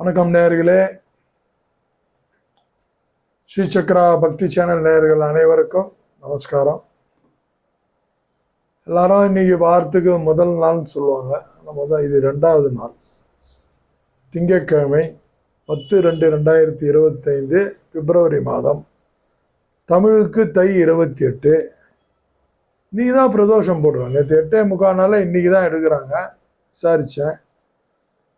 வணக்கம் நேயர்களே. ஸ்ரீ சக்ரா பக்தி சேனல் நேயர்கள் அனைவருக்கும் நமஸ்காரம். எல்லாரும் இன்னைக்கு வாரத்துக்கு முதல் நாள்னு சொல்லுவாங்க. ஆனால் தான் இது ரெண்டாவது நாள். திங்கட்கிழமை பத்து ரெண்டு ரெண்டாயிரத்தி இருபத்தைந்து பிப்ரவரி மாதம். தமிழுக்கு தை இருபத்தி எட்டு இன்றைக்கி தான் பிரதோஷம் போடுறோம். நேற்று எட்டே முக்கால் நாளில் இன்றைக்கி தான் எடுக்கிறாங்க. விசாரித்தேன்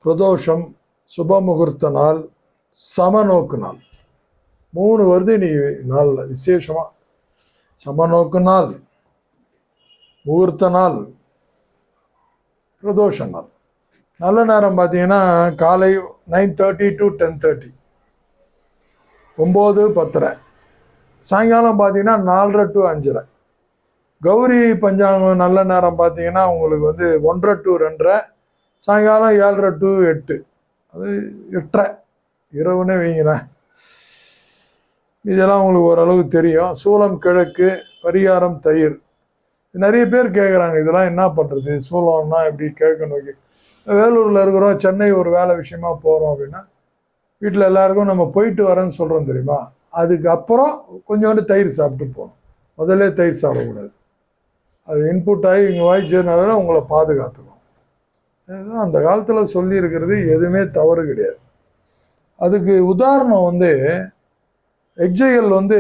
பிரதோஷம் சுப முகூர்த்த நாள் சமநோக்கு நாள் மூணு வருது நீ நாளில் விசேஷமாக சமநோக்கு நாள் முகூர்த்த நாள் பிரதோஷ நாள் நல்ல நேரம் பார்த்தீங்கன்னா காலை nine thirty to ten thirty. ஒம்பது பத்தரை. சாயங்காலம் பார்த்தீங்கன்னா நாலரை டு அஞ்சரை. கௌரி பஞ்சாங்கம் நல்ல நேரம் பார்த்தீங்கன்னா உங்களுக்கு வந்து ஒன்றரை டு ரெண்டரை. சாயங்காலம் ஏழரை டு எட்டு. அது எட்டரை. இரவுனே வைங்களேன் இதெல்லாம் உங்களுக்கு ஓரளவு தெரியும். சூளம் கிழக்கு பரிகாரம் தயிர். நிறைய பேர் கேட்குறாங்க இதெல்லாம் என்ன பண்ணுறது சூளம்னா எப்படி கிழக்கு நோக்கி? வேலூரில் இருக்கிறோம் சென்னை ஒரு வேலை விஷயமா போகிறோம் அப்படின்னா வீட்டில் எல்லாருக்கும் நம்ம போயிட்டு வரேன்னு சொல்கிறோம் தெரியுமா? அதுக்கப்புறம் கொஞ்சோண்டு தயிர் சாப்பிட்டு போகணும். முதல்ல தயிர் சாப்பிடக்கூடாது. அது இன்புட் ஆகி இங்கே வாய்ச்சதுனால உங்களை பாதுகாத்துக்கணும். அந்த காலத்தில் சொல்லியிருக்கிறது எதுவுமே தவறு கிடையாது. அதுக்கு உதாரணம் வந்து எக்ஜைகள் வந்து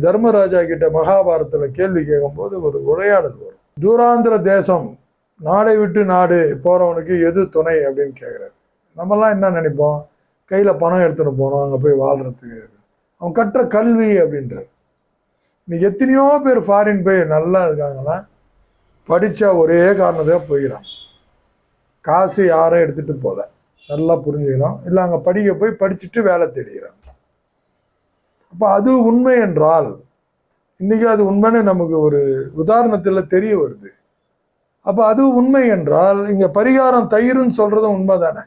தர்மராஜா கிட்ட மகாபாரத்தில் கேள்வி கேட்கும்போது ஒரு உரையாடல் வரும். தூராந்திர தேசம் நாடை விட்டு நாடு போகிறவனுக்கு எது துணை? அப்படின்னு கேட்குறாரு. நம்மலாம் என்ன நினைப்போம்? கையில் பணம் எடுத்துகிட்டு போனோம் அங்கே போய் வாழ்கிறதுக்கு அவன் கற்ற கல்வி அப்படின்றார். இன்னைக்கு எத்தனையோ பேர் ஃபாரின் போய் நல்லா இருக்காங்கன்னா படித்த ஒரே காரணத்துக்காக போயிடறான் காசு யாரும் எடுத்துகிட்டு போகல நல்லா புரிஞ்சுக்கணும். இல்லை அங்கே படிக்க போய் படிச்சுட்டு வேலை தேடிக்கிறாங்க. அப்போ அது உண்மை என்றால் இன்றைக்கி அது உண்மைன்னு நமக்கு ஒரு உதாரணத்தில் தெரிய வருது. அப்போ அது உண்மை என்றால் இங்கே பரிகாரம் தயிர்னு சொல்கிறதும் உண்மை தானே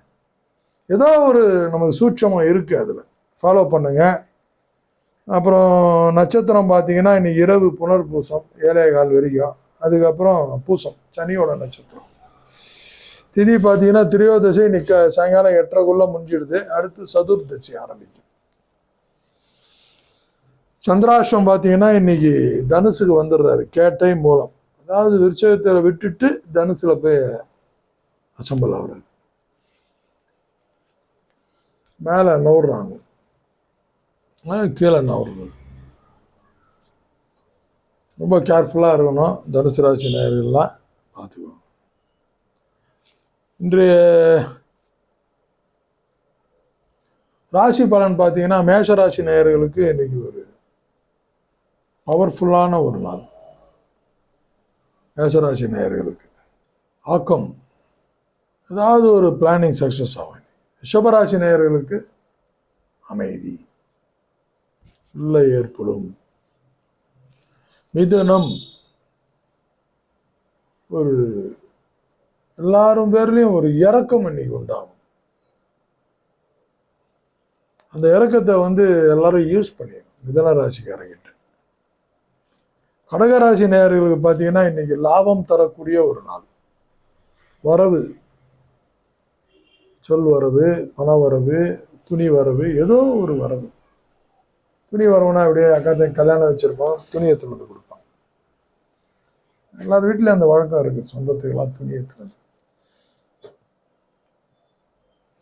ஏதோ ஒரு நமக்கு சூட்சமாக இருக்குது அதில். ஃபாலோ பண்ணுங்கள் அப்புறம் நட்சத்திரம் பார்த்தீங்கன்னா இன்னைக்கு இரவு புனர்பூசம் ஏழே கால் வரைக்கும். அதுக்கப்புறம் பூசம் சனியோட நட்சத்திரம். திதி பார்த்தீங்கன்னா திரையோதசை நிக்க சாயங்காலம் எட்டரைக்குள்ள முடிஞ்சிடுது. அடுத்து சதுர்தசி ஆரம்பிக்கும். சந்திராஷ்டம் பார்த்தீங்கன்னா இன்னைக்கு தனுசுக்கு வந்துடுறாரு. கேட்டை மூலம். அதாவது விருச்சகத்தில் விட்டுட்டு தனுசுல போய் அசம்பல் ஆகுறாரு. மேலே நவுறாங்க. கீழே நவுறது ரொம்ப கேர்ஃபுல்லாக இருக்கணும். தனுசு ராசி நேயர்கள்லாம் பார்த்துக்கணும் இன்றைய ராசி பலன் பார்த்தீங்கன்னா மேஷராசி நேயர்களுக்கு இன்னைக்கு ஒரு பவர்ஃபுல்லான ஒரு நாள். மேஷராசி நேயர்களுக்கு. ஆக்கம். ஏதாவது ஒரு பிளானிங் சக்ஸஸ் ஆகும். ரிஷபராசி நேயர்களுக்கு அமைதி. உள்ள ஏற்படும். மிதுனம். ஒரு எல்லாரும் பேர்லேயும் ஒரு இறக்கம் இன்னைக்கு உண்டாகும். அந்த இறக்கத்தை வந்து எல்லாரும் யூஸ் பண்ணிடணும். மிதன ராசிக்காரங்கிட்ட கடகராசி நேயர்களுக்கு பார்த்தீங்கன்னா இன்னைக்கு லாபம் தரக்கூடிய ஒரு நாள். வரவு. சொல் வரவு பண வரவு துணி வரவு ஏதோ ஒரு வரவு. துணி வரவுனா அப்படியே அக்கா கல்யாணம் வச்சுருப்போம் துணியை எடுத்துன்னு வந்து கொடுப்பாங்க. எல்லார் வீட்லேயும் அந்த வழக்கம் இருக்குது சொந்தத்துக்கெல்லாம் துணியை எடுத்துன்னு வந்து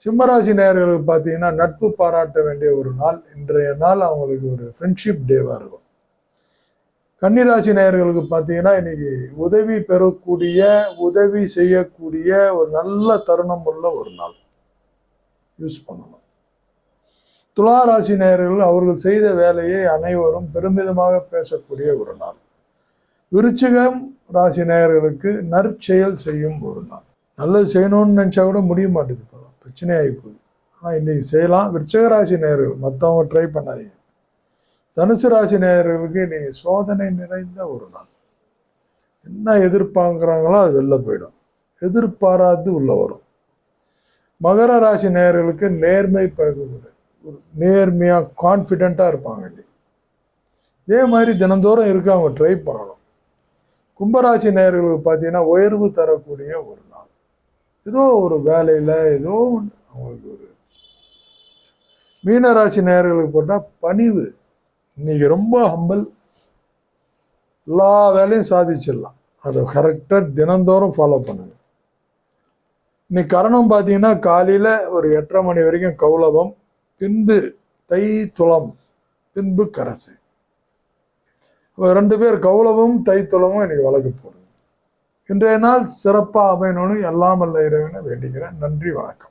சிம்மராசி நேர்களுக்கு பார்த்தீங்கன்னா நட்பு பாராட்ட வேண்டிய ஒரு நாள். இன்றைய நாள் அவங்களுக்கு ஒரு ஃப்ரெண்ட்ஷிப் டேவாக இருக்கும். கன்னிராசி நேயர்களுக்கு பார்த்தீங்கன்னா இன்னைக்கு உதவி பெறக்கூடிய உதவி செய்யக்கூடிய ஒரு நல்ல தருணம் உள்ள ஒரு நாள். யூஸ் பண்ணணும். துலா ராசி நேயர்கள் அவர்கள் செய்த வேலையை அனைவரும் பெருமிதமாக பேசக்கூடிய ஒரு நாள். விருச்சிகம் ராசி நேயர்களுக்கு நற்செயல் செய்யும் ஒரு நாள். நல்லது செய்யணும்னு நினச்சா கூட முடிய மாட்டேது பிரச்சனையாகி போகுது. ஆனால் இன்றைக்கி செய்யலாம். விருச்சிக ராசி நேயர்கள் மற்றவங்க ட்ரை பண்ணாதீங்க. தனுசு ராசி நேயர்களுக்கு நீ சோதனை நிறைந்த ஒரு நாள். என்ன எதிர்பார்க்குறாங்களோ அது வெளில போயிடும். எதிர்பாராது உள்ளே வரும். மகர ராசி நேயர்களுக்கு நேர்மை பழகுவது ஒரு நேர்மையாக கான்ஃபிடெண்ட்டாக இருப்பாங்க இதே மாதிரி தினந்தோறும் இருக்க. அவங்க ட்ரை பண்ணணும். கும்பராசி நேயர்களுக்கு பார்த்தீங்கன்னா உயர்வு தரக்கூடிய ஒரு நாள். ஏதோ ஒரு வேலையில் ஏதோ ஒன்று அவங்களுக்கு ஒரு மீனராசி நேயர்களுக்கு போட்டால் பணிவு. இன்னைக்கு ரொம்ப ஹம்பல் எல்லா வேலையும் சாதிச்சிடலாம். அதை கரெக்டாக தினந்தோறும் ஃபாலோ பண்ணுங்க. இன்னைக்கு கரணம் பார்த்தீங்கன்னா காலையில் ஒரு எட்டரை மணி வரைக்கும் கௌலவம் பின்பு தை துளம் பின்பு கரசு. ரெண்டு பேர் கௌலவம் தை துளமும் இன்னைக்கு வழக்கு போடுங்க இன்றைய நாள் சிறப்பாக அமையணும்னு எல்லாம் அல்ல இறைவனை வேண்டுகிறேன். நன்றி வணக்கம்.